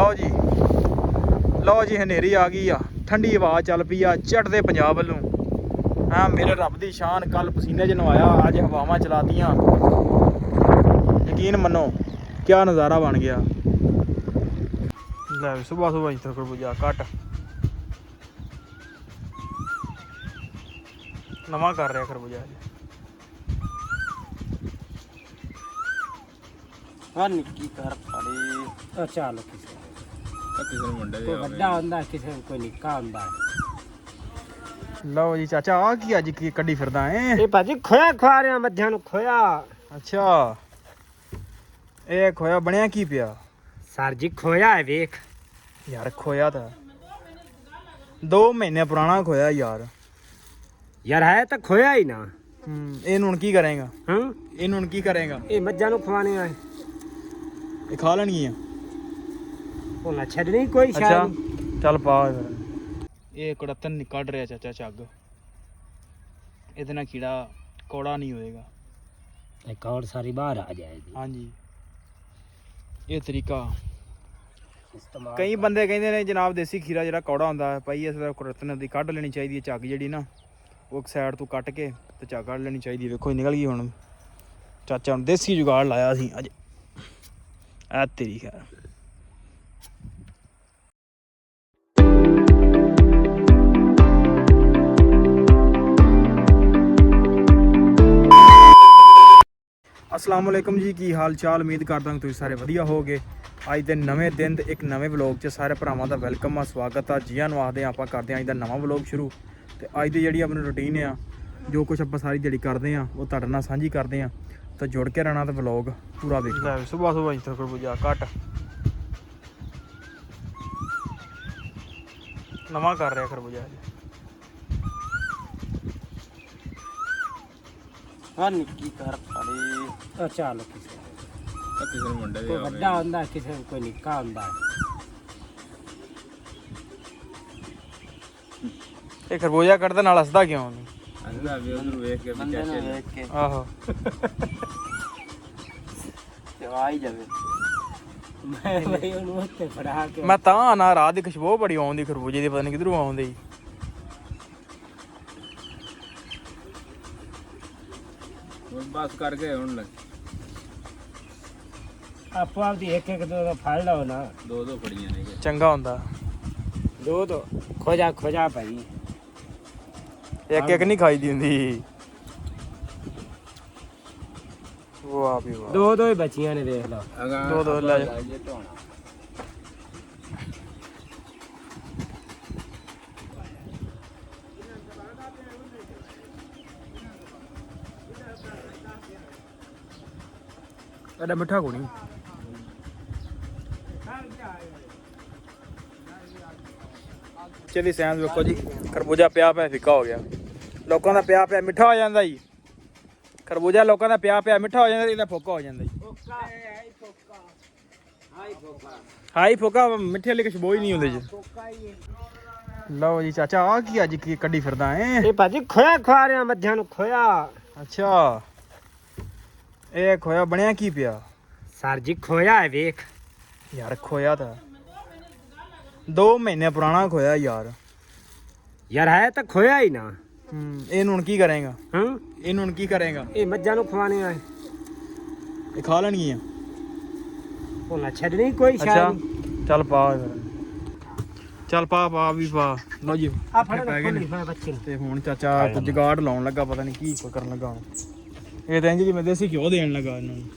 ਲਓ ਜੀ। ਲਓ ਜੀ ਹਨੇਰੀ ਆ ਗਈ ਆ। ਠੰਡੀ ਹਵਾ ਚੱਲ ਪਈ ਆ ਚੜਦੇ ਪੰਜਾਬ ਵੱਲੋਂ। ਆ ਮੇਰੇ ਰੱਬ ਦੀ ਸ਼ਾਨ ਕੱਲ ਪਸੀਨੇ ਚ ਨਵਾਇਆ ਅੱਜ ਹਵਾਵਾਂ ਚਲਾਤੀਆਂ। ਯਕੀਨ ਮੰਨੋ ਕਿਆ ਨਜ਼ਾਰਾ ਬਣ ਗਿਆ। ਲੈ ਸਵੇਰ ਸਵੇਰ ਇੱਥੇ ਕਰ ਬੁਝਾ ਕੱਟ। ਨਵਾਂ ਕਰ ਰਿਹਾ ਖਰਬੂਜਾ ਜੀ ਹਾਂ ਨਿੱਕੀ ਕਰ ਫੜੇ ਉਹ ਚੱਲ ਕਿਸੇ ਕਿਸੇ ਨੂੰ ਮੁੰਡੇ ਕੋਈ ਵੱਡਾ ਹੁੰਦਾ ਕਿਸੇ ਨੂੰ ਕੋਈ ਨਿੱਕਾ ਹੁੰਦਾ। ਲਓ ਜੀ ਚਾਚਾ ਆ ਕੀ ਅੱਜ ਕੀ ਕੱਢੀ ਫਿਰਦਾ ਏ ਇਹ ਭਾਜੀ ਖੋਇਆ ਖਵਾ ਰਿਆ ਮੱਝਾਂ ਨੂੰ ਖੋਇਆ। ਅੱਛਾ। ਇਹ ਖੋਇਆ ਬਣਿਆ ਕੀ ਪਿਆ? ਸਰ ਜੀ ਖੋਇਆ ਹੈ ਵੇਖ। ਯਾਰ ਖੋਇਆ ਤਾਂ। 2 ਮਹੀਨੇ ਪੁਰਾਣਾ ਖੋਇਆ ਯਾਰ। ਯਾਰ ਹੈ ਤਾਂ ਖੋਇਆ ਹੀ ਨਾ। ਹੂੰ ਇਹਨੂੰ ਹੁਣ ਕੀ ਕਰੇਗਾ? ਹੂੰ? ਇਹਨੂੰ ਹੁਣ ਕੀ ਕਰੇਗਾ? ਇਹ ਮੱਝਾਂ ਨੂੰ ਖਵਾਣੇ ਆ। ਇਹ ਖਾ ਲੈਣਗੀਆਂ? ਉਹ ਨਾ ਛੱਡਣੀ ਕੋਈ ਅੱਛਾ ਸ਼ਾਇਦ ਚੱਲ ਪਾ ਫਿਰ ਇਹ ਕੜਤਨ ਨਹੀਂ ਕੱਢ ਰਿਹਾ ਚਾਚਾ ਚੱਗ। ਇਹਦੇ ਨਾਲ ਕੀੜਾ ਕੋੜਾ ਨਹੀਂ ਹੋਏਗਾ। ਇੱਕ ਹੋਰ ਸਾਰੀ ਬਾਹਰ ਆ ਜਾਏਗੀ। ਹਾਂਜੀ। ਇਹ ਤਰੀਕਾ। ਇਸਤੇਮਾਲ ਕਈ ਬੰਦੇ ਕਹਿੰਦੇ ਨੇ ਜਨਾਬ ਦੇਸੀ ਖੀਰਾ ਜਿਹੜਾ ਕੌੜਾ ਹੁੰਦਾ ਹੈ ਭਾਈ ਇਸ ਦਾ ਕੁਰਤਨ ਦੀ ਕੱਢ ਲੈਣੀ ਚਾਹੀਦੀ ਹੈ ਝੱਗ ਜਿਹੜੀ ਨਾ ਉਹ ਇੱਕ ਸਾਈਡ ਤੋਂ ਕੱਟ ਕੇ ਤੇ ਝੱਗ ਕੱਢ ਲੈਣੀ ਚਾਹੀਦੀ ਹੈ। ਵੇਖੋ ਇਹ ਨਿਕਲ ਗਈ ਹੁਣ। ਚਾਚਾ ਹੁਣ ਦੇਸੀ ਜੁਗਾੜ ਲਾਇਆ ਸੀ ਅੱਜ। ਐ ਤੇਰੀ ਖੈਰ। ਅਸਲਾਮ ਵਾਲੇਕਮ ਜੀ, ਕੀ ਹਾਲ ਚਾਲ? ਉਮੀਦ ਕਰਦਾ ਹਾਂ ਤੁਸੀਂ ਸਾਰੇ ਵਧੀਆ ਹੋਵੋਗੇ। ਅੱਜ ਦੇ ਨਵੇਂ ਦਿਨ ਤੇ ਇੱਕ ਨਵੇਂ ਵਲੌਗ 'ਚ ਸਾਰੇ ਭਰਾਵਾਂ ਦਾ ਵੈਲਕਮ ਆ, ਸਵਾਗਤ ਆ। ਜੀਆਂ ਨੂੰ ਆਖਦੇ ਹਾਂ ਆਪਾਂ ਕਰਦੇ ਹਾਂ ਅੱਜ ਦਾ ਨਵਾਂ ਵਲੌਗ ਸ਼ੁਰੂ। ਤੇ ਅੱਜ ਦੀ ਜਿਹੜੀ ਆਪਣੀ ਰੁਟੀਨ ਆ, ਜੋ ਕੁਝ ਆਪਾਂ ਸਾਰੀ ਜਿਹੜੀ ਕਰਦੇ ਆ ਉਹ ਤੁਹਾਡੇ ਨਾਲ ਸਾਂਝੀ ਕਰਦੇ ਆ ਤਾਂ ਜੁੜ ਕੇ ਰਹਿਣਾ ਤੇ ਵਲੌਗ ਪੂਰਾ ਵੇਖੋ ਲੈ ਸਵੇਰ ਸਵੇਰ ਇੱਥੇ ਕਰ ਬੁਝਾ ਕੱਟ ਨਵਾਂ ਕਰ ਰਿਹਾ ਖਰਬੂਜਾ ਜੀ ਹਾਂ ਨਿੱਕੀ ਕਰ ਫੜੇ ਉਹ ਚੱਲ ਕਿਸੇ ਕਿਸੇ ਨੂੰ ਮੁੰਡੇ ਕੋਈ ਵੱਡਾ ਹੁੰਦਾ ਕਿਸੇ ਨੂੰ ਕੋਈ ਨਿੱਕਾ ਹੁੰਦਾ। ਇਹ ਖਰਬੂਜਾ ਕੱਢਦੇ ਨਾਲ ਹੱਸਦਾ ਕਿਉਂ ਨਹੀਂ? ਅੰਦਾ ਵੀ ਉਹਨੂੰ ਵੇਖ ਕੇ ਬੰਦੇ ਨੂੰ ਵੇਖ ਕੇ। ਆਹੋ। ਤੇ ਆ ਹੀ ਜਾਵੇ। ਮੈਂ ਬਈ ਉਹਨੂੰ ਉੱਤੇ ਫੜਾ ਕੇ ਮੈਂ ਤਾਂ ਨਾ ਰਾਤ ਦੀ ਖੁਸ਼ਬੂ ਬੜੀ ਆਉਂਦੀ ਖਰਬੂਜੇ ਦੀ ਪਤਾ ਨਹੀਂ ਕਿਧਰੋਂ ਆਉਂਦੀ। ਬਸ ਕਰ ਗਏ ਹੁਣ ਲੱਗ। ਆਪੋ ਆਪ ਦੀ ਇੱਕ ਇੱਕ ਦੋ ਦੋ ਫੜ ਲਓ ਨਾ। ਦੋ ਦੋ ਫੜੀਆਂ ਨੇ। ਚੰਗਾ ਹੁੰਦਾ। ਦੋ ਦੋ। ਖੋਜਾ ਖੋਜਾ ਭਾਈ। ਇੱਕ ਇੱਕ ਨਹੀਂ ਖਾਈਦੀ ਹੁੰਦੀ। ਵਾਹ ਵੀ। ਵਾਹ ਦੋ ਦੋ ਹੀ ਬਚੀਆਂ ਨੇ ਦੇਖ ਲਓ। ਅਗਾ ਦੋ ਦੋ ਲੈ ਜਾ। ਐਡਾ ਮਿੱਠਾ ਕੋਣੀ ਚਲੀ ਸੈਂਸ ਵੇਖੋ ਜੀ ਖਰਬੂਜਾ ਪਿਆ ਪਿਆ ਫਿੱਕਾ ਹੋ ਗਿਆ। ਲੋਕਾਂ ਦਾ ਪਿਆ ਪਿਆ ਮਿੱਠਾ ਹੋ ਜਾਂਦਾ ਜੀ। ਖਰਬੂਜਾ ਲੋਕਾਂ ਦਾ ਪਿਆ ਪਿਆ ਮਿੱਠਾ ਹੋ ਜਾਂਦਾ ਇਹਦਾ ਫੋਕਾ ਹੋ ਜਾਂਦਾ ਜੀ। ਹਾਈ ਫੋਕਾ ਮਿੱਠੇ ਵਾਲੀ ਖੁਸ਼ਬੂ ਹੀ ਨਹੀਂ ਹੁੰਦੀ ਜੀ। ਲਓ ਜੀ ਚਾਚਾ ਆ ਕੀ ਅੱਜ ਕੀ ਕੱਢੀ ਫਿਰਦਾ ਏ ਇਹ ਭਾਜੀ ਖੋਇਆ ਖਵਾ ਰਿਆ ਮੱਝਾਂ ਨੂੰ ਖੋਇਆ। ਅੱਛਾ। ਇਹ ਖੋਇਆ ਬਣਿਆ ਕੀ ਪਿਆ? ਸਰ ਜੀ ਖੋਇਆ ਹੈ ਵੇਖ। ਯਾਰ ਖੋਇਆ ਤਾਂ। 2 ਮਹੀਨੇ ਪੁਰਾਣਾ ਖੋਇਆ ਯਾਰ। ਯਾਰ ਹੈ ਤਾਂ ਖੋਇਆ ਹੀ ਨਾ। ਹੂੰ ਇਹਨੂੰ ਹੁਣ ਕੀ ਕਰੇਗਾ? ਹੂੰ? ਇਹਨੂੰ ਹੁਣ ਕੀ ਕਰੇਗਾ? ਇਹ ਮੱਝਾਂ ਨੂੰ ਖਵਾਣੇ ਆ। ਇਹ ਖਾ ਲੈਣਗੀਆਂ। ਉਹ ਨਾ ਛੱਡਣੀ ਕੋਈ ਅੱਛਾ ਸ਼ਾਇਦ ਚੱਲ ਪਾ ਫਿਰ। ਚੱਲ ਪਾ ਪਾ ਵੀ ਪਾ। ਲਓ ਜੀ। ਆ ਫੜ ਪੈ ਗਏ ਨੇ। ਬੱਚੇ ਤੇ ਹੁਣ ਚਾਚਾ ਜਗਾੜ ਲਾਉਣ ਲੱਗਾ ਪਤਾ ਨਹੀਂ ਕੀ ਕੁ ਕਰਨ ਲੱਗਾ ਹੁਣ। ਇਹ ਤਾਂ ਇੰਜ ਜਿਵੇਂ ਦੇਸੀ ਘਿਓ ਦੇਣ ਲੱਗਾ ਇਹਨਾਂ ਨੂੰ।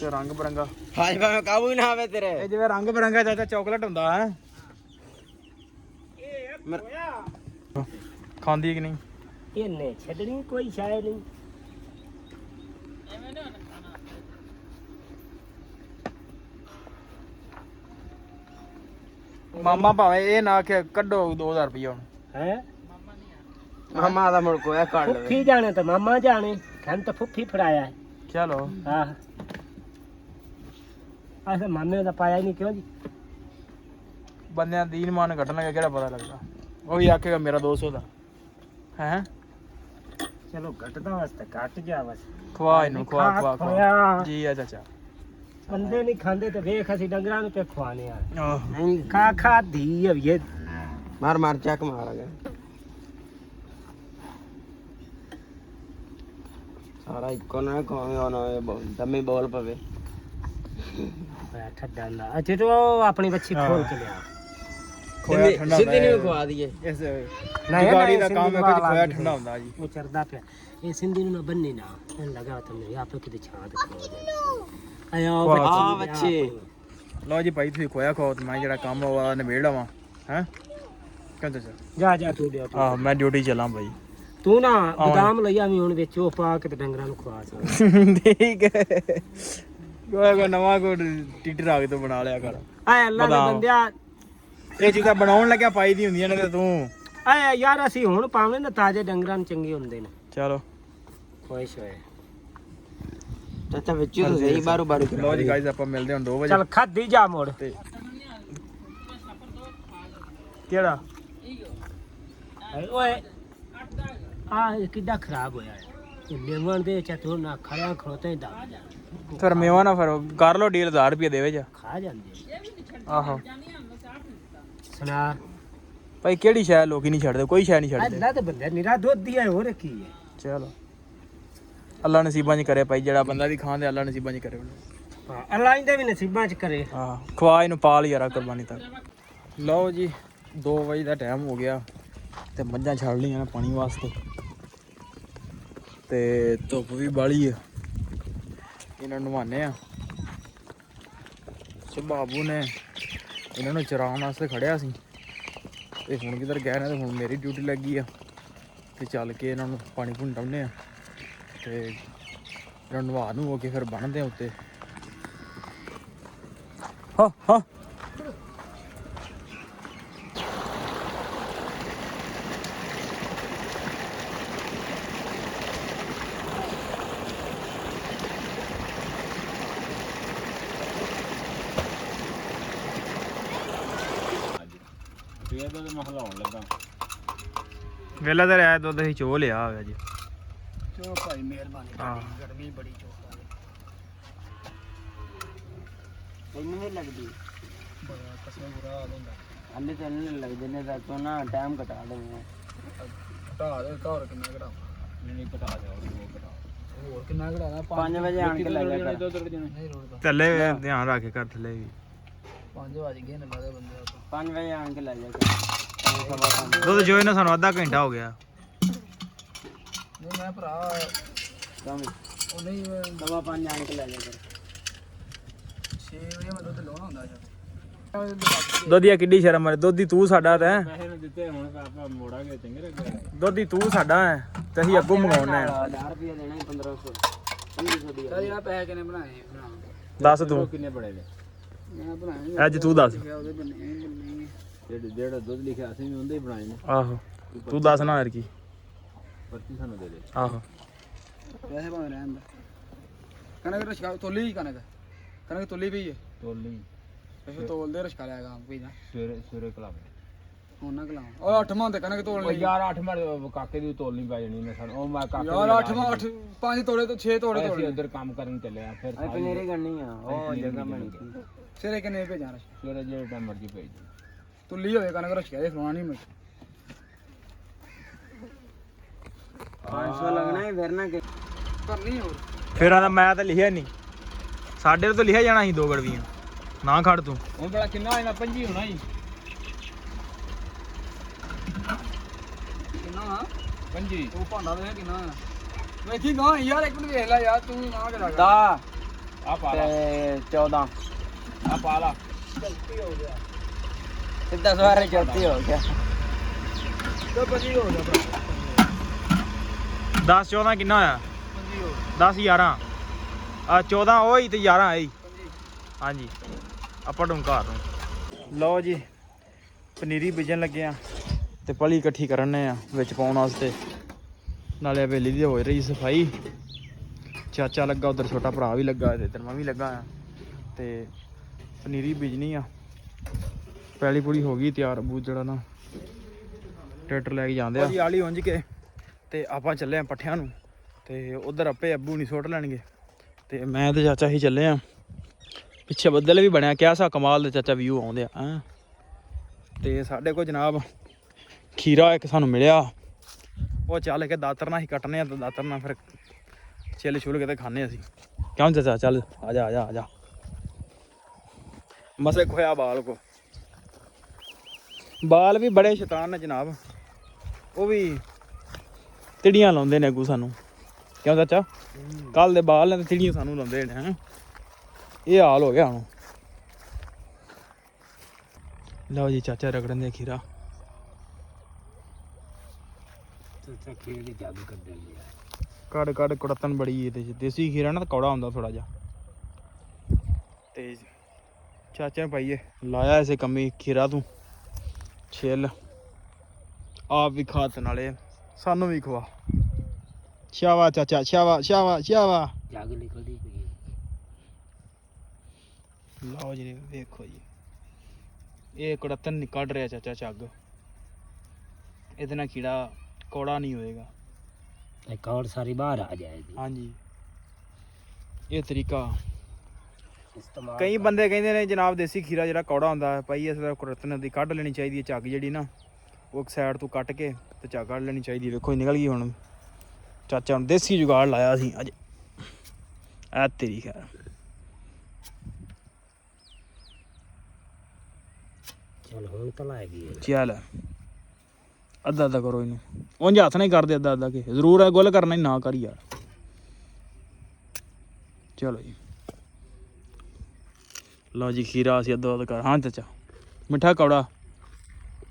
ਤੇ ਰੰਗ ਬਰੰਗਾ। ਹਾਜ ਭਾਵੇਂ ਕਾਬੂ ਨਾ ਆਵੇ ਤੇਰੇ। ਇਹ ਜਿਵੇਂ ਰੰਗ ਬਰੰਗਾ ਚਾਚਾ ਚਾਕਲੇਟ ਹੁੰਦਾ ਹੈ। ਖਾਂਦੀ ਕਿ ਨਹੀਂ? ਇਹਨੇ ਛੱਡਣੀ ਕੋਈ ਸ਼ਾਇਦ ਨਹੀਂ। ਮਾਮਾ ਭਾਵੇਂ ਇਹ ਨਾ ਕਿ ਕੱਢੋ 2000 ਰੁਪਏ ਹੁਣ। ਹੈ? ਮਾਮਾ ਦਾ ਮੁੜ ਕੋਇਆ ਕੱਢ ਲਵੇ। ਫੁੱਫੀ ਜਾਣੇ ਤਾਂ ਮਾਮਾ ਜਾਣੇ ਤਾਂ ਫੁੱਫੀ ਫੜਾਇਆ ਹੈ। ਚਲੋ। ਆਹ। ਆਹ ਮਾਮੇ ਦਾ ਪਾਇਆ ਹੀ ਨਹੀਂ ਕਿਉਂ ਜੀ? ਬੰਦਿਆਂ ਦੀ ਦੀਨ ਮਾਨ ਕੱਢਣ ਲੱਗਾ ਕਿਹੜਾ ਪਤਾ ਲੱਗਦਾ? ਉਹ ਵੀ ਆਖੇਗਾ ਮੇਰਾ 200 ਦਾ ਹੈ? ਚਲੋ ਘਟਦਾ ਵਾਸਤੇ ਘਟ ਗਿਆ ਬਸ। ਖਵਾ ਇਹਨੂੰ ਖਵਾ ਖਵਾ। ਜੀ ਆ ਚਾਚਾ। ਬੰਦੇ ਨਹੀਂ ਖਾਂਦੇ ਤੇ ਵੇਖ ਅਸੀਂ ਡੰਗਰਾਂ ਨੂੰ ਤੇ ਖਵਾਨੇ ਆ। ਆਹ। ਖਾ ਖਾ ਦੀ ਹੈ ਇਹ। ਮਾਰ ਮਾਰ ਚੱਕ ਮਾਰ ਗਿਆ। ਸਾਰਾ ਇੱਕੋ ਨਾ ਕੋਈ ਨਾ ਦਮੇ ਬੋਲ ਪਵੇ। ਬੈਠਾ ਡਾਲਾ ਅੱਛੇ ਤੋਂ ਆਪਣੀ ਬੱਚੀ ਖੋਲ ਕੇ ਲਿਆ। ਖੋਇਆ ਠੰਡਾ ਸਿੱਧੀ ਨੂੰ। ਖਵਾ ਦਈਏ। ਇਸ ਨਹੀਂ, ਗਾੜੀ ਦਾ ਕੰਮ ਹੈ ਸਿੰਧੀ ਕਿ ਖੋਇਆ ਠੰਡਾ ਹੁੰਦਾ ਜੀ। ਉਹ ਚਰਦਾ ਪਿਆ। ਇਹ ਸਿੰਧੀ ਨੂੰ ਨਾ ਬੰਨੇ ਨਾ। ਲਗਾ ਤਾਂ ਮੇਰੇ ਆਪੇ ਕਿਤੇ ਛਾਂ ਜਾ ਆਇਆ ਉਹ ਵਾਹ, ਆ ਬੱਚੀ ਬੱਚੇ। ਲਓ ਜੀ ਭਾਈ ਤੁਸੀਂ ਖੋਇਆ ਤੇ ਮੈਂ ਜਿਹੜਾ ਕੰਮ ਉਹ ਨਿਬੇੜ ਲਵਾਂ ਹੈ? ਕਹਿੰਦੇ ਸਰ ਜਾ ਜਾ ਤੂੰ ਦੇ ਆਹ ਮੈਂ ਡਿਊਟੀ ਚੱਲਾਂ ਭਾਈ। ਤੂੰ ਨਾ ਬਦਾਮ ਲਈ ਆਵੀਂ ਹੁਣ ਵਿੱਚ ਉਹ ਪਾ ਕੇ ਤੇ ਡੰਗਰਾਂ ਨੂੰ ਖਵਾ ਸਕਦਾ ਠੀਕ ਹੈ। ਕੋਈ ਕੋ ਨਵਾਂ ਕੋ ਟੀਟਰ ਆ ਕੇ ਤੋਂ ਬਣਾ ਲਿਆ ਕਰ। ਆਏ ਅੱਲਾ ਦੇ। ਬੰਦਿਆ। ਇਹ ਚੀਜ਼ਾਂ ਬਣਾਉਣ ਲੱਗਿਆ ਪਾਈ ਦੀ ਹੁੰਦੀਆਂ ਨੇ ਤੇ ਤੂੰ। ਆਏ ਯਾਰ ਅਸੀਂ ਹੁਣ ਪਾਵੇਂ ਨਾ ਤਾਜ਼ੇ ਡੰਗਰਾਂ ਨੂੰ ਚੰਗੇ ਹੁੰਦੇ ਨੇ। ਚਲੋ। ਖੁਸ਼ ਹੋਏ। ਚਾਚਾ ਵਿੱਚ ਹੀ ਸਹੀ ਬਾਰੂ ਬਾਰੂ ਲਓ ਜੀ ਗਾਇਜ਼ ਆਪਾਂ ਮਿਲਦੇ ਹਾਂ 2 ਵਜੇ। ਚੱਲ ਖਾਦੀ ਜਾ ਮੋੜ। ਤੇ ਕਿਹੜਾ? ਆਏ ਓਏ। ਆ ਕਿੱਡਾ ਖਰਾਬ ਹੋਇਆ ਹੈ। ਇਹ ਲੈਵਣ ਦੇ ਚਤੋ ਨਾ ਖੜਿਆ ਖੜੋਤੇ ਦਾ ਫਿਰ ਮੇਵਾ ਨਾ ਫਿਰ ਕਰ ਲੋ ਡੀਲ 1000 ਰੁਪਏ ਦੇ ਵਿੱਚ। ਖਾ ਜਾਂਦੇ ਆਹੋ। ਸੁਣਾ। ਭਾਈ ਕਿਹੜੀ ਸ਼ੈ ਲੋਕੀ ਨਹੀਂ ਛੱਡਦੇ ਕੋਈ ਸ਼ੈ ਨਹੀਂ ਛੱਡਦੇ। ਅੱਲਾ ਤੇ ਬੰਦੇ ਨਿਰਾ ਦੁੱਧ ਦੀ ਹੈ ਹੋਰ ਕੀ ਹੈ। ਚਲੋ। ਅੱਲਾ ਨਸੀਬਾਂ 'ਚ ਕਰੇ ਭਾਈ ਜਿਹੜਾ ਬੰਦਾ ਦੀ ਖਾਂਦੇ ਅੱਲਾ ਨਸੀਬਾਂ 'ਚ ਕਰੇ ਹਾਂ ਅੱਲਾ ਇਹਦੇ ਵੀ ਨਸੀਬਾਂ ਚ ਕਰੇ। ਹਾਂ ਖਵਾ ਇਹਨੂੰ ਪਾਲ ਯਾਰਾ ਕੁਰਬਾਨੀ ਤੱਕ। ਲਓ ਜੀ 2 ਵਜੇ ਦਾ ਟਾਈਮ ਹੋ ਗਿਆ ਤੇ ਮੱਝਾਂ ਛੱਡ ਲਈਆਂ ਨੇ ਪਾਣੀ ਵਾਸਤੇ। ਤੇ ਧੁੱਪ ਵੀ ਬਾਲੀ ਆ। ਇਹਨਾਂ ਨੂੰ ਨਵਾਨੇ ਆ। ਸੋ ਬਾਬੂ ਨੇ ਇਹਨਾਂ ਨੂੰ ਚਰਾਉਣ ਵਾਸਤੇ ਖੜਿਆ ਸੀ। ਤੇ ਹੁਣ ਕਿਧਰ ਗਏ ਨੇ ਤੇ ਹੁਣ ਮੇਰੀ ਡਿਊਟੀ ਲੱਗੀ ਆ। ਤੇ ਚੱਲ ਕੇ ਇਹਨਾਂ ਨੂੰ ਪਾਣੀ ਪੂਣੀ ਡਾਉਨੇ ਆ। ਤੇ ਇਹਨਾਂ ਨੂੰ ਹੋ ਕੇ ਫਿਰ ਬੰਨਦੇ ਆ ਉੱਤੇ। ਹਾਂ ਹਾਂ। ਵੇਲਾ ਤਾਂ ਰਿਆ ਦੁੱਧ ਅਸੀਂ ਚੋ ਲਿਆ ਹੋਇਆ ਜੀ। ਚੋ ਭਾਈ ਮਿਹਰਬਾਨੀ ਹਾਂ। ਗਰਮੀ ਬੜੀ ਚੋਖਾ ਤੈਨੂੰ ਨਹੀਂ ਲੱਗਦੀ। ਬੜਾ ਕਸਮ ਬੁਰਾ ਹਾਲ ਹੁੰਦਾ। ਅੰਨੇ ਤਾਂ ਨਹੀਂ ਲੱਗਦੇ ਨੇ ਤਾਂ ਤੂੰ ਨਾ ਟਾਈਮ ਘਟਾ ਦੇਵੇਂ ਘਟਾ ਦੇ ਘਰ ਕਿੰਨਾ ਘਟਾ? ਨਹੀਂ ਘਟਾ ਦੇ ਉਹ ਘਟਾ? ਹੋਰ ਕਿੰਨਾ ਘਟਾਦਾ 5 ਵਜੇ ਆਣ ਕੇ ਲੈ ਜਾ ਕਰ ਨਹੀਂ ਰੋੜਦਾ ਥੱਲੇ ਧਿਆਨ ਰੱਖ ਕੇ ਕਰ ਥੱਲੇ ਵੀ। 5 ਵਜ ਗਏ ਨੇ ਲਾਦੇ ਬੰਦੇ ਆਪਾਂ 5 ਵਜੇ ਆਣ ਕੇ ਲੈ ਜਾ ਕਰ ਪੰਜ ਸਵਾ ਪੰਜ। ਦੁੱਧ ਚੋਏ ਨਾ ਸਾਨੂੰ ਅੱਧਾ ਘੰਟਾ ਹੋ ਗਿਆ। ਨਹੀਂ ਮੈਂ ਭਰਾ ਕੰਮ ਉਹ ਨਹੀਂ ਸਵਾ ਪੰਜ ਆਣ ਕੇ ਲੈ ਜਾ ਕਰ 6 ਵਜੇ ਮੈਂ ਦੁੱਧ ਲਾਉਣਾ ਹੁੰਦਾ ਯਾਰ ਦੁੱਧੀਆ ਕਿੱਡੀ ਸ਼ਰਮ ਮਾਰੇ ਦੁੱਧੀ ਤੂੰ ਸਾਡਾ ਤਾਂ ਹੈ। ਪੈਸੇ ਨੂੰ ਦਿੱਤੇ ਹੁਣ ਤਾਂ ਆਪਾਂ ਮੋੜਾਂਗੇ ਚੰਗੇ ਲੱਗੇ। ਦੁੱਧੀ ਤੂੰ ਸਾਡਾ ਹੈ। ਤੇ ਅਸੀਂ ਅੱਗੋਂ ਮੰਗਾਉਣਾ ਹੈ 1000 ਰੁਪਏ ਦੇਣਾ 1500 1500 ਦੀ ਯਾਰ ਯਾਰ ਪੈਸੇ ਕਿਨੇ ਬਣਾਏ ਬਣਾ ਦੱਸ ਤੂੰ। ਕਿੰਨੇ ਬੜੇ ਨੇ? ਮੈਂ ਬਣਾਏ ਅੱਜ ਤੂੰ ਦੱਸ। ਜਿਹੜੇ ਜਿਹੜਾ ਦੁੱਧ ਲਿਖਿਆ ਅਸੀਂ ਵੀ ਉਹਦੇ ਹੀ ਬਣਾਏ ਨੇ। ਆਹੋ। ਤੂੰ ਦੱਸ ਨਾ ਯਾਰ ਕੀ। ਪਰਚੀ ਸਾਨੂੰ ਦੇ ਦੇ। ਆਹੋ। ਪੈਸੇ ਭਾਵੇਂ ਰਹਿਣ ਦਾ। ਕਣਕ ਰਸ਼ਕਾ ਤੋਲੀ ਹੀ ਕਣਕ। ਕਣਕ ਤੋਲੀ ਪਈ ਹੈ ਤੋਲੀ। ਪੈਸੇ ਤੋਲਦੇ ਰਸ਼ਕਾ ਲਿਆ ਗਾ ਪਈ ਨਾ। ਸਵੇਰੇ ਸਵੇਰੇ ਕਲਾਮ। ਹੁਣ ਨਾ ਕਲਾਵਾਂ ਉਹ ਅੱਠਵਾਂ ਤੇ ਕਣਕ ਤੋਲ ਉਹ ਲਈ ਯਾਰ 8 ਮਿੰਟ ਕਾਕੇ ਦੀ ਤੋਲਣੀ ਪੈ ਜਾਣੀ ਨੇ ਸਾਨੂੰ। ਉਹ ਮੈਂ ਕਾਕੇ ਯਾਰ ਅੱਠਵਾਂ ਅੱਠ ਪੰਜ ਤੋੜੇ ਤੋਂ 6 ਤੋੜੇ ਅਸੀਂ ਤੋੜੇ ਉਧਰ ਕੰਮ ਕਰਨ ਚੱਲੇ ਆ ਫਿਰ ਪਨੀਰੀ ਕਰਨੀ ਆ ਉਹ ਜਗ੍ਹਾ ਬਣੀ। ਸੀ ਸਿਰੇ ਕਿੰਨੇ ਭੇਜਾਂ ਰਸ਼ਕਾ? ਸਵੇਰੇ ਜਿਹੜੇ ਟਾਈਮ ਮਰਜ਼ੀ ਭੇਜ ਦੇ ਤੁੱਲੀ ਹੋਵੇ ਕਣਕ ਰਸ਼ਕਾ ਦੇ ਫਲਾਣਾ ਨਹੀਂ ਮਿਲ। 500 ਲੱਗਣਾ ਹੈ ਫਿਰ ਨਾ ਕਿ ਕਰਨੀ ਹੋਰ। ਫਿਰ ਆਦਾ ਮੈਂ ਤਾਂ ਲਿਖਿਆ ਨਹੀਂ। ਸਾਡੇ ਤੋਂ ਲਿਖਿਆ ਜਾਣਾ ਸੀ ਦੋ ਗੜਵੀਆਂ। ਨਾ ਖੜ ਤੂੰ। ਹੁਣ ਬੜਾ ਕਿੰਨਾ ਹੋਣਾ 25 ਹੋਣਾ ਹੀ। ਕਿੰਨਾ ਆ 25 ਉਹ ਭਾਂਡਾ ਦੇ ਕਿੰਨਾ ਆ ਵੇਖੀ ਗਾਂ ਯਾਰ ਇੱਕ ਮਿੰਟ ਵੇਖ ਲੈ ਯਾਰ ਤੂੰ ਨਾ ਕਰਾ। ਦਾ। ਆ ਪਾ ਲਾ। ਤੇ 14 ਆ ਪਾ ਲਾ। ਗਲਤੀ ਹੋ ਗਿਆ। ਸਿੱਧਾ ਸਵਾਰੇ ਚੌਥੀ ਹੋ ਗਿਆ। ਤੇ ਪੰਜੀ ਹੋ ਗਿਆ। 10 14 ਕਿੰਨਾ ਹੋਇਆ? ਪੰਜੀ ਹੋ 10 11 ਆ 14 ਉਹ ਹੀ ਤੇ 11 ਆਈ ਹਾਂਜੀ। ਆਪਾਂ ਢੁੰਕਾਰ ਨੂੰ ਲਓ ਜੀ, ਪਨੀਰੀ ਬੀਜਣ ਲੱਗੇ ਆ ਤੇ ਪਲੀ ਇਕੱਠੀ ਕਰਨੇ ਆ ਵਿੱਚ ਪਾਉਣ ਵਾਸਤੇ। ਨਾਲੇ ਹਵੇਲੀ ਦੀ ਹੋ ਰਹੀ ਸਫ਼ਾਈ। ਚਾਚਾ ਲੱਗਾ, ਉਧਰ ਛੋਟਾ ਭਰਾ ਵੀ ਲੱਗਾ, ਤੇ ਇੱਧਰ ਮੈਂ ਵੀ ਲੱਗਾ ਆ ਤੇ ਪਨੀਰੀ ਬੀਜਣੀ ਆ। ਪੈਲੀ ਪੂਰੀ ਹੋ ਗਈ ਤਿਆਰ, ਬੂਜ ਜਿਹੜਾ ਨਾ, ਟਰੈਕਟਰ ਲੈ ਕੇ ਜਾਂਦੇ ਆ। ਆਲੀ ਉਂਝ ਕੇ। ਤੇ ਆਪਾਂ ਚੱਲੇ ਆ ਪੱਠਿਆਂ ਨੂੰ ਤੇ ਉਧਰ ਆਪੇ ਅੱਬੂ ਨਹੀਂ ਸੁੱਟ ਲੈਣਗੇ। ਤੇ ਮੈਂ ਤੇ ਚਾਚਾ ਹੀ ਚੱਲੇ ਆ। ਪਿੱਛੇ ਬੱਦਲ ਵੀ ਬਣਿਆ, ਕਿਆ ਸਾ ਕਮਾਲ ਦੇ ਚਾਚਾ ਵਿਊ ਆਉਂਦੇ ਆ, ਹੈਂ। ਤੇ ਸਾਡੇ ਕੋਲ ਜਨਾਬ ਖੀਰਾ ਇੱਕ ਸਾਨੂੰ ਮਿਲਿਆ। ਉਹ ਚੱਲ ਕੇ ਦਾਤਰ ਨਾਲ ਹੀ ਕੱਟਨੇ ਆ ਤੇ ਦਾਤਰ ਨਾਲ ਫਿਰ ਛਿੱਲ ਛੁੱਲ ਕੇ ਤੇ ਖਾਣੇ ਅਸੀਂ। ਕਿਉਂ ਚਾਚਾ? ਚੱਲ, ਆ ਜਾ ਆ ਜਾ ਆ ਜਾ। ਮਸੇ ਖੋਇਆ ਬਾਲ ਕੋ। ਬਾਲ ਵੀ ਬੜੇ ਸ਼ੈਤਾਨ ਨੇ ਜਨਾਬ। ਉਹ ਵੀ ਤਿੜੀਆਂ ਲਾਉਂਦੇ ਨੇ ਅੱਗੂ ਸਾਨੂੰ। ਕਿਉਂ ਚਾਚਾ? ਕੱਲ ਦੇ ਬਾਲ ਨੇ ਤਿੜੀਆਂ ਸਾਨੂੰ ਲਾਉਂਦੇ ਨੇ ਹੈਂ। ਇਹ ਹਾਲ ਹੋ ਗਿਆ ਹੁਣ। ਲਓ ਜੀ ਚਾਚਾ ਰਗੜਨ ਦੇ ਖੀਰਾ। ਤਾਂ ਖੇਡ ਹੀ ਜਾਦੂ ਕਰ ਦਿੰਦੇ ਆ ਕੜ ਕੜ ਕੁੜਤਨ ਬੜੀ ਇਹਦੇ ਚ ਦੇਸੀ ਖੀਰਾ ਨਾ ਕੌੜਾ ਹੁੰਦਾ ਥੋੜਾ ਜਿਹਾ। ਤੇ ਚਾਚਾ ਨੂੰ ਪਾਈਏ ਲਾਇਆ ਐਸੇ ਕੰਮੀ ਖੀਰਾ ਤੂੰ। ਛਿੱਲ। ਆਪ ਵੀ ਖਾਤ ਨਾਲੇ। ਸਾਨੂੰ ਵੀ ਖਵਾ। ਸ਼ਾਵਾ ਚਾਚਾ ਸ਼ਾਵਾ ਸ਼ਾਵਾ ਸ਼ਾਵਾ ਜੱਗ ਨਿਕਲਦੀ ਪਈ ਲਓ ਜੀ ਵੇਖੋ ਜੀ। ਇਹ ਕੁੜਤਨ ਨਹੀਂ ਕੱਢ ਰਿਹਾ ਚਾਚਾ ਚੱਗ ਇਹਦੇ ਨਾਲ ਕੀੜਾ ਕੌੜਾ ਨਹੀਂ ਹੋਏਗਾ। ਤੇ ਕੌੜ ਸਾਰੀ ਬਾਹਰ ਆ ਜਾਏਗੀ। ਹਾਂਜੀ। ਇਹ ਤਰੀਕਾ। ਇਸਤੇਮਾਲ ਕਈ ਬੰਦੇ ਕਹਿੰਦੇ ਨੇ ਜਨਾਬ ਦੇਸੀ ਖੀਰਾ ਜਿਹੜਾ ਕੌੜਾ ਹੁੰਦਾ ਹੈ ਭਾਈ ਇਸ ਦਾ ਕੁਰਤਨ ਦੀ ਕੱਢ ਲੈਣੀ ਚਾਹੀਦੀ ਹੈ ਚੱਗ ਜਿਹੜੀ ਨਾ। ਉਹ ਇੱਕ ਸਾਈਡ ਤੋਂ ਕੱਟ ਕੇ ਤੇ ਚੱਗ ਕੱਢ ਲੈਣੀ ਚਾਹੀਦੀ ਹੈ ਵੇਖੋ ਇਹ ਨਿਕਲ ਗਈ ਹੁਣ ਚਾਚਾ ਹੁਣ ਦੇਸੀ ਜੁਗਾੜ ਲਾਇਆ ਸੀ ਅੱਜ ਐ ਤੇਰੀ ਖੈਰ ਚਲ ਹੁਣ ਤਾਂ ਲਾਏਗੀ ਇਹ। ਚੱਲ ਅੱਧਾ ਅੱਧਾ ਕਰੋ ਇਹਨੂੰ ਉਂਝ ਹੱਥ ਨਹੀਂ ਕਰਦੇ ਅੱਧਾ ਅੱਧਾ ਕੇ ਜ਼ਰੂਰ ਹੈ ਗੁੱਲ ਕਰਨਾ ਹੀ ਨਾ ਕਰ ਯਾਰ ਚਲੋ ਜੀ ਲਓ ਜੀ ਖੀਰਾ ਅਸੀਂ ਅੱਧਾ ਅੱਧਾ ਕਰ ਹਾਂ ਚਾਚਾ ਮਿੱਠਾ ਕੌੜਾ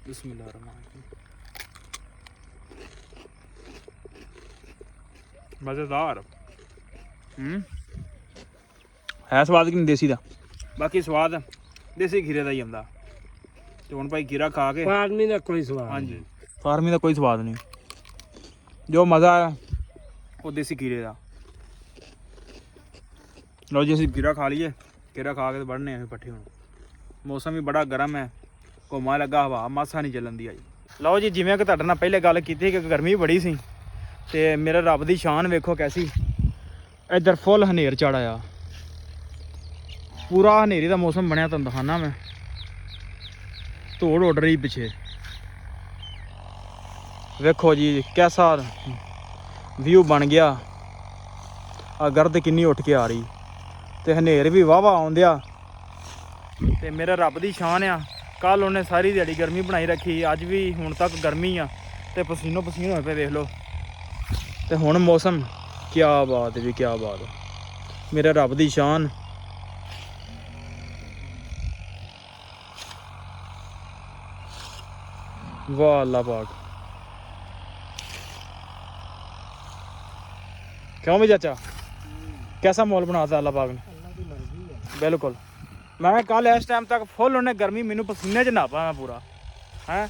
ਬਿਸਮਿਲ੍ਲਾ ਰਹਿਮਾਨ ਮਜ਼ੇਦਾਰ ਹੂੰ? ਹੈ ਸਵਾਦ ਕਿ ਨਹੀਂ ਦੇਸੀ ਦਾ? ਬਾਕੀ ਸਵਾਦ ਦੇਸੀ ਖੀਰੇ ਦਾ ਹੀ ਆਉਂਦਾ। ਤੇ ਹੁਣ ਭਾਈ ਖੀਰਾ ਖਾ ਕੇ ਫਾਰਮੀ ਦਾ ਕੋਈ ਸਵਾਲ ਹਾਂਜੀ। ਫਾਰਮੀ ਦਾ ਕੋਈ ਸਵਾਦ ਨਹੀਂ। ਜੋ ਮਜ਼ਾ ਆ ਉਹ ਦੇਸੀ ਖੀਰੇ ਦਾ। ਲਓ ਜੀ ਅਸੀਂ ਖੀਰਾ ਖਾ ਲਈਏ। ਖੀਰਾ ਖਾ ਕੇ ਤੇ ਵੜਨੇ ਆ ਪੱਠੇ ਹੁਣ। ਮੌਸਮ ਵੀ ਬੜਾ ਗਰਮ ਹੈ। ਘੁੰਮਾ ਲੱਗਾ ਹਵਾ ਮਾਸਾ ਨਹੀਂ ਚੱਲਣ ਦੀ ਅਜੇ। ਲਓ ਜੀ ਜਿਵੇਂ ਕਿ ਤੁਹਾਡੇ ਨਾਲ ਪਹਿਲੇ ਗੱਲ ਕੀਤੀ ਕਿ ਗਰਮੀ ਬੜੀ ਸੀ। ਤੇ ਮੇਰੇ ਰੱਬ ਦੀ ਸ਼ਾਨ ਵੇਖੋ ਕੈਸੀ। ਇੱਧਰ ਫੁੱਲ ਹਨੇਰ ਚੜ ਆਇਆ ਪੂਰਾ ਹਨੇਰੀ ਦਾ ਮੌਸਮ ਬਣਿਆ ਤੁਹਾਨੂੰ ਦਿਖਾਣਾ ਮੈਂ। ਧੂੜ ਉੱਡ ਰਹੀ ਪਿੱਛੇ। ਵੇਖੋ ਜੀ ਕੈਸਾ ਵਿਊ ਬਣ ਗਿਆ। ਆ ਗਰਦ ਕਿੰਨੀ ਉੱਠ ਕੇ ਆ ਰਹੀ। ਤੇ ਹਨੇਰ ਵੀ ਵਾਵਾ ਆਉਂਦਿਆ। ਤੇ ਮੇਰਾ ਰੱਬ ਦੀ ਸ਼ਾਨ ਆ। ਕੱਲ ਉਹਨੇ ਸਾਰੀ ਦਿਹਾੜੀ ਗਰਮੀ ਬਣਾਈ ਰੱਖੀ। ਅੱਜ ਵੀ ਹੁਣ ਤੱਕ ਗਰਮੀ ਆ। ਤੇ ਪਸੀਨੋ ਪਸੀਨ ਹੋਏ ਪਏ ਵੇਖ ਲਓ। ਤੇ ਹੁਣ ਮੌਸਮ ਕੀ ਬਾਤ ਹੈ ਵੀ ਕੀ ਬਾਤ ਹੈ ਮੇਰੇ ਰੱਬ ਦੀ ਸ਼ਾਨ ਵਾਹ ਅੱਲਾ ਪਾਕ ਕਿਉਂ ਵੀ ਚਾਚਾ कैसा माहौल बनाता अल्लाह पाक ने ਅੱਲਾ ਦੀ ਮਰਜ਼ੀ ਹੈ ਬਿਲਕੁਲ ਮੈਂ ਕੱਲ ਇਸ ਟਾਈਮ ਤੱਕ ਫੁੱਲ ਉਹਨੇ ਗਰਮੀ ਮੈਨੂੰ ਪਸੀਨੇ 'ਚ ਨਾਪਾ ਮੈਂ ਪੂਰਾ ਹੈ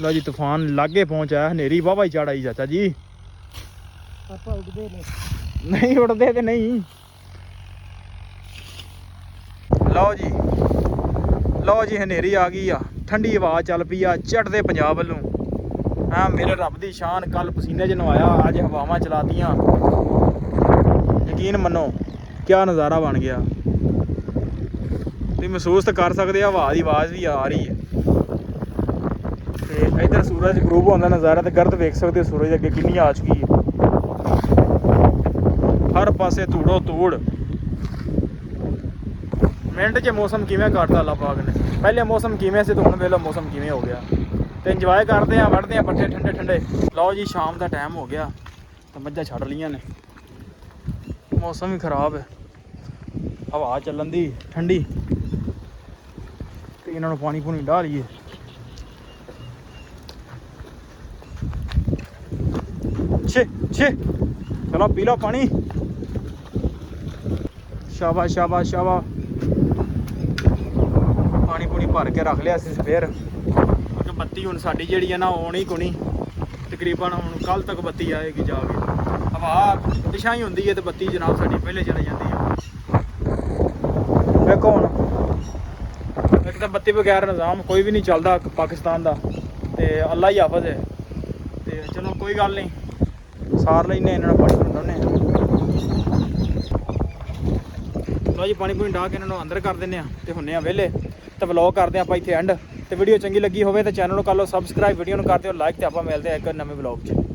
ਲਓ ਜੀ ਤੂਫਾਨ ਲਾਗੇ ਪਹੁੰਚਾਇਆ ਹਨੇਰੀ ਵਾਵਾ ਹੀ ਚੜ ਆਈ ਚਾਚਾ ਜੀ। ਆਪਾਂ ਉੱਡਦੇ ਨੇ। ਨਹੀਂ ਉੜਦੇ ਤੇ ਨਹੀਂ। ਲਓ ਜੀ ਲਓ ਜੀ ਹਨੇਰੀ ਆ ਗਈ ਆ। ਠੰਡੀ ਹਵਾ ਚੱਲ ਪਈ ਆ ਚੜਦੇ ਪੰਜਾਬ ਵੱਲੋਂ। ਹਾਂ ਮੇਰੇ ਰੱਬ ਦੀ ਸ਼ਾਨ ਕੱਲ ਪਸੀਨੇ 'ਚ ਨਵਾਇਆ ਅੱਜ ਹਵਾਵਾਂ ਚਲਾਤੀਆਂ। ਯਕੀਨ ਮੰਨੋ ਕਿਆ ਨਜ਼ਾਰਾ ਬਣ ਗਿਆ। ਤੁਸੀਂ ਮਹਿਸੂਸ ਤਾਂ ਕਰ ਸਕਦੇ ਆ ਹਵਾ ਦੀ ਆਵਾਜ਼ ਵੀ ਆ ਰਹੀ ਹੈ। ਤੇ ਇਧਰ ਸੂਰਜ ਗਰੂਬ ਹੁੰਦਾ ਨਜ਼ਾਰਾ ਤੇ ਗਰਦ ਵੇਖ ਸਕਦੇ ਹੋ ਸੂਰਜ ਅੱਗੇ ਕਿੰਨੀ ਆ ਚੁੱਕੀ ਹੈ। ਹਰ ਪਾਸੇ ਧੂੜੋ ਧੂੜ। ਮਿੰਟ 'ਚ ਮੌਸਮ ਕਿਵੇਂ ਕਰਦਾ ਅੱਲਾ ਪਾਕ ਨੇ? ਪਹਿਲੇ ਮੌਸਮ ਕਿਵੇਂ ਸੀ ਤੇ ਹੁਣ ਵੇਲਾ ਮੌਸਮ ਕਿਵੇਂ ਹੋ ਗਿਆ। ਤੇ ਇੰਜੋਏ ਕਰਦੇ ਆ ਵੜਦੇ ਆ ਪੱਠੇ ਠੰਡੇ ਠੰਡੇ। ਲਓ ਜੀ, ਸ਼ਾਮ ਦਾ ਟਾਈਮ ਹੋ ਗਿਆ। ਤਾਂ ਮੱਝਾਂ ਛੱਡ ਲੀਆਂ ਨੇ। ਮੌਸਮ ਵੀ ਖਰਾਬ ਹੈ। ਹਵਾ ਚੱਲਣ ਦੀ, ਠੰਡੀ। ਤੇ ਇਹਨਾਂ ਨੂੰ ਪਾਣੀ ਪੂਣੀ ਡਾਹ ਲਈਏ। ਛੇ ਚਲੋ ਪੀ ਲਓ ਪਾਣੀ। ਸ਼ਾਬਾਸ਼ ਸ਼ਾਬਾਸ਼ ਸ਼ਾਬਾ ਪਾਣੀ ਪੂਣੀ ਭਰ ਕੇ ਰੱਖ ਲਿਆ ਸੀ ਫੇਰ ਕਿਉਂਕਿ ਬੱਤੀ ਹੁਣ ਸਾਡੀ ਜਿਹੜੀ ਹੈ ਨਾ, ਉਹ ਆਉਣੀ ਕੋਣੀ ਤਕਰੀਬਨ ਹੁਣ ਕੱਲ ਤੱਕ ਬੱਤੀ ਆਏਗੀ ਜਾ ਕੇ। ਹਵਾ ਦਿਸ਼ਾ ਹੀ ਹੁੰਦੀ ਹੈ ਤੇ ਬੱਤੀ ਜਨਾਬ ਸਾਡੀ ਪਹਿਲੇ ਚਲੇ ਜਾਂਦੀ ਹੈ ਵੇਖੋ ਹੁਣ। ਇੱਕ ਤਾਂ ਬੱਤੀ ਬਗੈਰ ਨਿਜ਼ਾਮ ਕੋਈ ਵੀ ਨਹੀਂ ਚੱਲਦਾ ਪਾਕਿਸਤਾਨ ਦਾ। ਤੇ ਅੱਲਾ ਹੀ ਹਾਫਜ਼ ਹੈ ਤੇ ਚਲੋ ਕੋਈ ਗੱਲ ਨਹੀਂ ਸਾਰ ਲੈਨੇ ਇਹਨਾਂ ਨੂੰ ਪਾਣੀ ਪੀਂਦਾਉਨੇ ਲੋ ਜੀ, ਪਾਣੀ ਪੂਣੀ ਢਾ ਕੇ ਇਹਨਾਂ ਨੂੰ ਅੰਦਰ ਕਰ ਦਿੰਨੇ ਆ ਤੇ ਹੁੰਨੇ ਆ ਵਿਹਲੇ। ਤੇ ਵਲੌਗ ਕਰਦੇ ਆ ਆਪਾਂ ਇੱਥੇ ਐਂਡ ਤੇ ਵੀਡੀਓ ਚੰਗੀ ਲੱਗੀ ਹੋਵੇ ਤਾਂ ਚੈਨਲ ਨੂੰ ਕਰ ਲਓ ਸਬਸਕ੍ਰਾਈਬ ਵੀਡੀਓ ਨੂੰ ਕਰ ਦਿਓ ਲਾਈਕ ਤੇ ਆਪਾਂ ਮਿਲਦੇ ਆ ਇੱਕ ਨਵੇਂ ਵਲੌਗ 'ਚ।